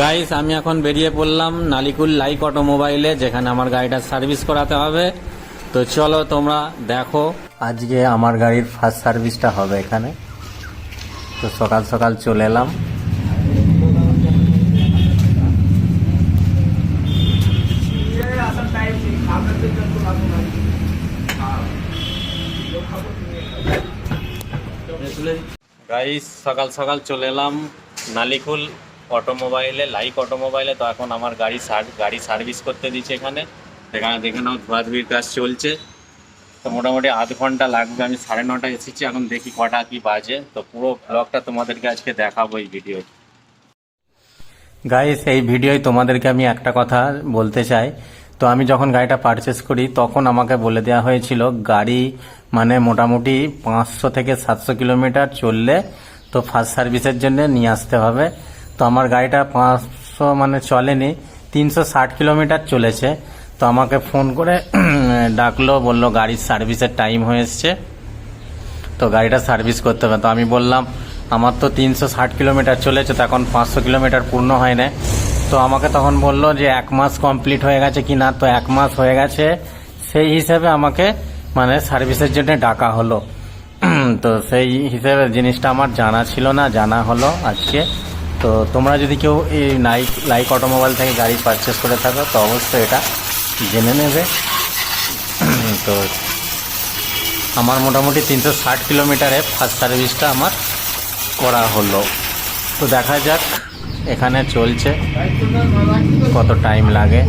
Guys আমি এখন বেরিয়ে পড়লাম নালিকুল লাইক অটোমোবাইলে যেখানে আমার গাড়িটা সার্ভিস করাতে হবে। তো চলো তোমরা দেখো। আজকে আমার গাড়ির ফার্স্ট সার্ভিসটা হবে এখানে। তো সকাল সকাল চলে এলাম। গাইস সকাল সকাল চলে এলাম নালিকুল অটোমোবাইলে লাইক অটোমোবাইলে, তো এখন আমার গাড়ি গাড়ি সার্ভিস করতে দিচ্ছে এখানে। এখানে দেখে নাও ধোয়াধুয়ির কাজ চলছে। তো মোটামুটি আধ ঘণ্টা লাগবে, আমি সাড়ে নটায় এসেছি, এখন দেখি কটা কি বাজে। তো পুরো ব্লগটা তোমাদেরকে আজকে দেখাবো এই ভিডিও গাইস এই ভিডিওয় তোমাদেরকে আমি একটা কথা বলতে চাই। তো আমি যখন গাড়িটা পারচেস করি, তখন আমাকে বলে দেওয়া হয়েছিল, গাড়ি মানে মোটামুটি পাঁচশো থেকে সাতশো কিলোমিটার চললে তো ফার্স্ট সার্ভিসের জন্য নিয়ে আসতে হবে। তো আমার গাড়িটা পাঁচশো মানে চলেনি, তিনশো ষাট কিলোমিটার চলেছে। তো আমাকে ফোন করে ডাকলো, বলল গাড়ির সার্ভিসের টাইম হয়ে এসছে। তো গাড়িটা সার্ভিস করতে হবে। তো আমি বললাম, আমার তো তিনশো ষাট কিলোমিটার চলেছে, তো এখন পাঁচশো কিলোমিটার পূর্ণ হয় না তো আমাকে তখন বলল যে, এক মাস কমপ্লিট হয়ে গেছে কি না? তো এক মাস হয়ে গেছে। সেই হিসেবে আমাকে মানে সার্ভিসের জন্য ডাকা হলো। তো সেই হিসেবে জিনিসটা আমার জানা ছিল না, জানা হলো আজকে। তো তোমরা যদি কেউ এই নাইক লাইক অটোমোবাইল থেকে গাড়ি পারচেস করে থাকো, তো অবশ্যই এটা জেনে নেবে। তো আমার মোটামুটি তিনশো ষাট কিলোমিটারে ফার্স্ট সার্ভিসটা আমার করা হলো। তো দেখা যাক এখানে চলছে, কত টাইম লাগে।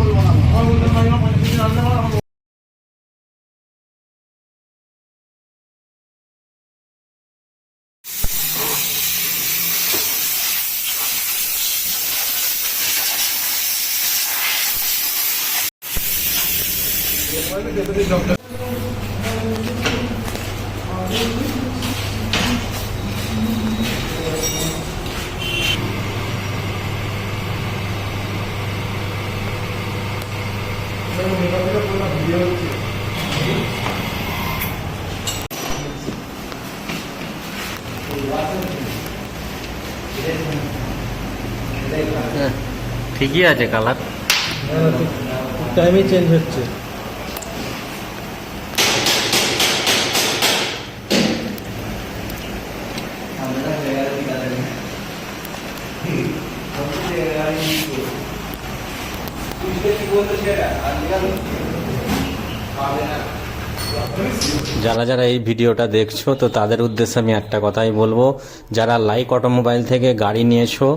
ঠিকই আছে কালার টাইমই চেঞ্জ হচ্ছে যারা যারা এই ভিডিওটা দেখছ, তো তাদের উদ্দেশ্যে আমি একটা কথাই বলব। যারা লাইক অটোমোবাইল থেকে গাড়ি নিয়েছো,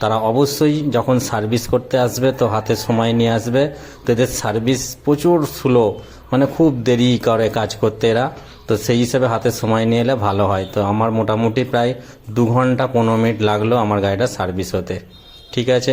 তারা অবশ্যই যখন সার্ভিস করতে আসবে, তো হাতে সময় নিয়ে আসবে। তো এদের সার্ভিস প্রচুর স্লো মানে খুব দেরি করে কাজ করতে এরা। তো সেই হিসেবে হাতে সময় নিয়ে এলে ভালো হয়। তো আমার মোটামুটি প্রায় দু ঘণ্টা পনেরো মিনিট লাগল আমার গাড়িটা সার্ভিস হতে। ঠিক আছে?